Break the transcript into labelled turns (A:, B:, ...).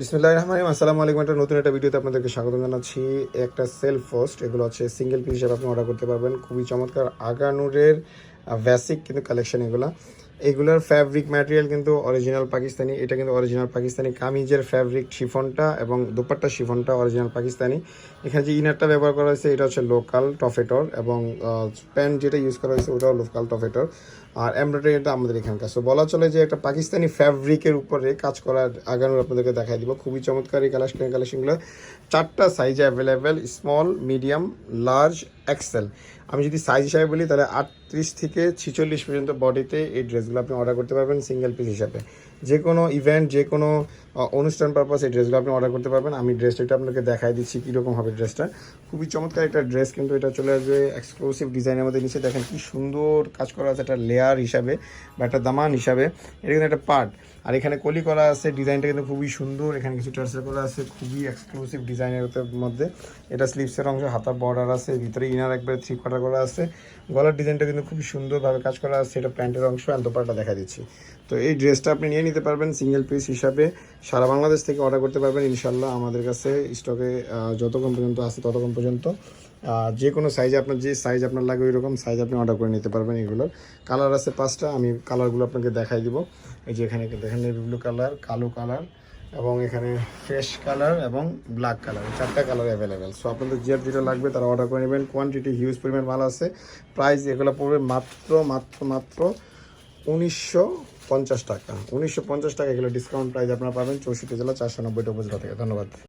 A: বিসমুল্লাহ রহমান আসসালামু আলাইকুম। একটা নতুন একটা ভিডিওতে আপনাদেরকে স্বাগত জানাচ্ছি। একটা সেলফ পোস্ট এগুলো হচ্ছে সিঙ্গেল পিস হিসাবে আপনি অর্ডার করতে পারবেন। খুবই চমৎকার আগানুরের বেসিক কিন্তু কালেকশন এগুলো। এগুলোর ফ্যাব্রিক ম্যাটেরিয়াল কিন্তু অরিজিনাল পাকিস্তানি, এটা কিন্তু অরিজিনাল পাকিস্তানি কামিজের ফ্যাব্রিক শিফনটা এবং দুপাট্টা শিফনটা অরিজিনাল পাকিস্তানি। এখানে যে ইনারটা ব্যবহার করা হয়েছে, এটা হচ্ছে লোকাল টফেটর এবং প্যান্ট যেটা ইউজ করা হয়েছে, ওটাও লোকাল টফেটর। আর এমব্রয়ডারি এটা আমাদের এখানকার। সো বলা চলে যে একটা পাকিস্তানি ফ্যাব্রিকের উপরে কাজ করার আগানোর আপনাদেরকে দেখাই দিব। খুবই চমৎকার এই কালেকশন কালেকশনগুলো চারটা সাইজে available small medium large XL আমি যদি সাইজ হিসাবে বলি, তাহলে আটত্রিশ থেকে ছিচল্লিশ পর্যন্ত বডিতে এই ড্রেসগুলো আপনি অর্ডার করতে পারবেন সিঙ্গেল পিস হিসাবে। যে কোনো ইভেন্ট যে কোনো অনুষ্ঠান পারপাস এই ড্রেসগুলো আপনি অর্ডার করতে পারবেন। আমি ড্রেসটা একটু আপনাকে দেখাই দিচ্ছি কীরকম হবে ড্রেসটা খুবই চমৎকার একটা ড্রেস কিন্তু এটা চলে আসবে এক্সক্লুসিভ ডিজাইনের মধ্যে নিচে। দেখেন কি সুন্দর কাজ করা আছে একটা লেয়ার হিসাবে বা একটা দামান হিসাবে। এটা কিন্তু একটা পার্ট আর এখানে কলি করা আছে ডিজাইনটা কিন্তু খুবই সুন্দর। এখানে কিছু টার্সেল করা আছে, খুবই এক্সক্লুসিভ ডিজাইনের মধ্যে। এটা স্লিভসের অংশ, হাতা বর্ডার আছে, ভিতরে ইনার একবারে থ্রি কোয়ার্টার করা আছে। গলার ডিজাইনটা কিন্তু খুবই সুন্দরভাবে কাজ করা আছে। এটা প্যান্টের অংশ অন্তপাটা দেখা দিচ্ছি। তো এই ড্রেসটা আপনি নিয়ে নিতে পারবেন সিঙ্গেল পিস হিসাবে। সারা বাংলাদেশ থেকে অর্ডার করতে পারবেন ইনশাল্লাহ আমাদের কাছে স্টকে যতক্ষণ পর্যন্ত আছে ততক্ষণ পর্যন্ত। যে কোনো সাইজে আপনার, যে সাইজ আপনার লাগবে ওই রকম সাইজ আপনি অর্ডার করে নিতে পারবেন এগুলোর। কালার আছে পাঁচটা, আমি কালারগুলো আপনাকে দেখাই দিব। এই যে এখানে দেখেন ব্লু কালার কালো কালার এবং এখানে ফ্রেশ কালার এবং ব্ল্যাক কালার চারটা কালার অ্যাভেলেবেল সো আপনাদের যে যেটা লাগবে তারা অর্ডার করে নেবেন। কোয়ান্টিটি হিউজ পরিমাণ মাল আছে। প্রাইস এগুলো পড়বে মাত্র মাত্র মাত্র উনিশশো পঞ্চাশ টাকা। উনিশশো পঞ্চাশ টাকা এগুলো ডিসকাউন্ট প্রাইস আপনারা পাবেন। চৌষট্টি জেলা চারশো নব্বইটা উপজেলা থেকে। ধন্যবাদ।